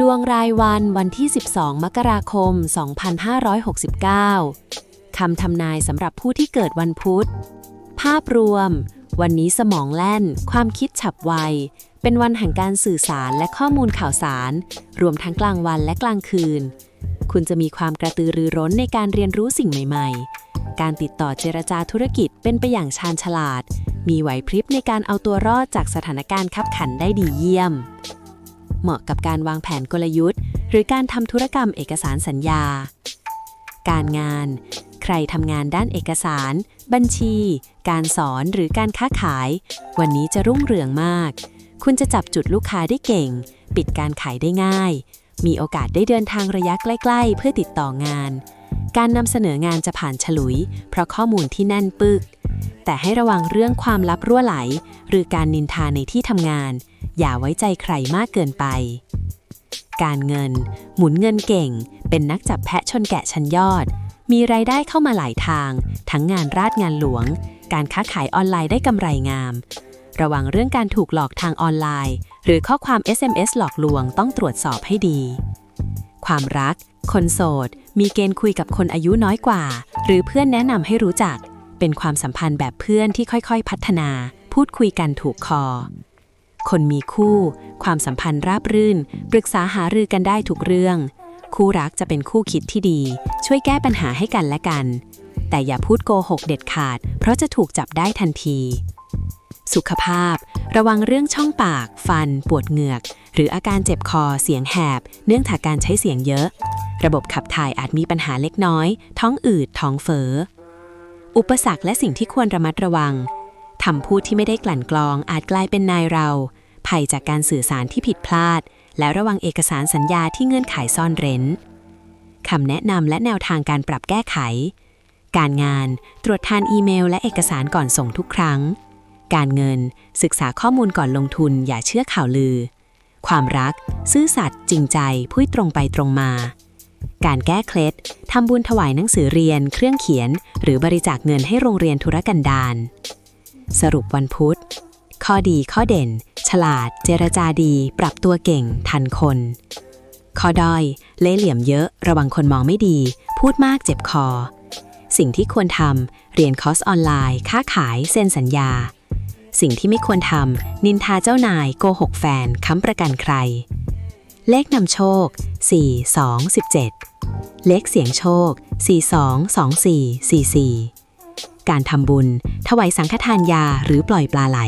ดวงรายวันวันที่ 12 มกราคม 2569 คำทำนายสำหรับผู้ที่เกิดวันพุธ ภาพรวม วันนี้สมองแล่น ความคิดฉับไว เป็นวันแห่งการสื่อสารและข้อมูลข่าวสาร รวมทั้งกลางวันและกลางคืน คุณจะมีความกระตือรือร้นในการเรียนรู้สิ่งใหม่ ๆ การติดต่อเจรจาธุรกิจเป็นไปอย่างชาญฉลาด มีไหวพริบในการเอาตัวรอดจากสถานการณ์ขับขันได้ดีเยี่ยม เหมาะกับการวางแผนกลยุทธ์ หรือการทำธุรกรรมเอกสารสัญญา การงาน ใครทำงานด้านเอกสาร บัญชี การสอนหรือการค้าขาย วันนี้จะรุ่งเรืองมาก คุณจะจับจุดลูกค้าได้เก่ง ปิดการขายได้ง่าย มีโอกาสได้เดินทางระยะใกล้ๆ เพื่อติดต่องาน การนำเสนองานจะผ่านฉลุย เพราะข้อมูลที่แน่นปึกแต่ให้ระวังเรื่องความลับรั่วไหล หรือการนินทาในที่ทำงาน อย่าไว้ใจใครมากเกินไป การเงิน หมุนเงินเก่ง เป็นนักจับแพะชนแกะชั้นยอด มีรายได้เข้ามาหลายทาง ทั้งงานราชงานหลวง การค้าขายออนไลน์ได้กำไรงาม ระวังเรื่องการถูกหลอกทางออนไลน์ หรือข้อความ SMS หลอกลวงต้องตรวจสอบให้ดี ความรัก คนโสด มีเกณฑ์คุยกับคนอายุน้อยกว่า หรือเพื่อนแนะนำให้รู้จัก เป็นความสัมพันธ์แบบเพื่อนที่ค่อยๆ พัฒนา พูดคุยกันถูกคอ คนมีคู่ ความสัมพันธ์ราบรื่น ปรึกษาหารือกันได้ทุกเรื่อง คู่รักจะเป็นคู่คิดที่ดี ช่วยแก้ปัญหาให้กันและกัน แต่อย่าพูดโกหกเด็ดขาด เพราะจะถูกจับได้ทันที สุขภาพ ระวังเรื่องช่องปาก ฟัน ปวดเหงือก หรืออาการเจ็บคอเสียงแหบ เนื่องจากการใช้เสียงเยอะ ระบบขับถ่ายอาจมีปัญหาเล็กน้อย ท้องอืดท้องเฟ้ออุปสรรคและสิ่งที่ควรระมัดระวัง คำพูดที่ไม่ได้กลั่นกรองอาจกลายเป็นนายเรา ภัยจากการสื่อสารที่ผิดพลาด และระวังเอกสารสัญญาที่เงื่อนไขซ่อนเร้นคำแนะนำและแนวทางการปรับแก้ไข การงานตรวจทานอีเมล และเอกสารก่อนส่งทุกครั้ง การเงินศึกษาข้อมูลก่อนลงทุนอย่าเชื่อข่าวลือ ความรัก ซื่อสัตย์จริงใจพูดตรงไปตรงมา การแก้เคล็ดทำบุญถวายหนังสือเรียน เครื่องเขียน หรือบริจาคเงินให้โรงเรียนธุรกันดาร สรุปวันพุธ ข้อดีข้อเด่น ฉลาด เจรจาดี ปรับตัวเก่ง ทันคน ข้อด้อย เล่เหลี่ยมเยอะ ระวังคนมองไม่ดี พูดมากเจ็บคอ สิ่งที่ควรทำเรียนคอร์สออนไลน์ ค้าขาย เซ็นสัญญา สิ่งที่ไม่ควรทำนินทาเจ้านายโกหกแฟนค้ำประกันใคร เลขนำโชค 4 2 17 เลขเสียงโชค 42 24 44 การทำบุญ ถวายสังฆทานยาหรือปล่อยปลาไหล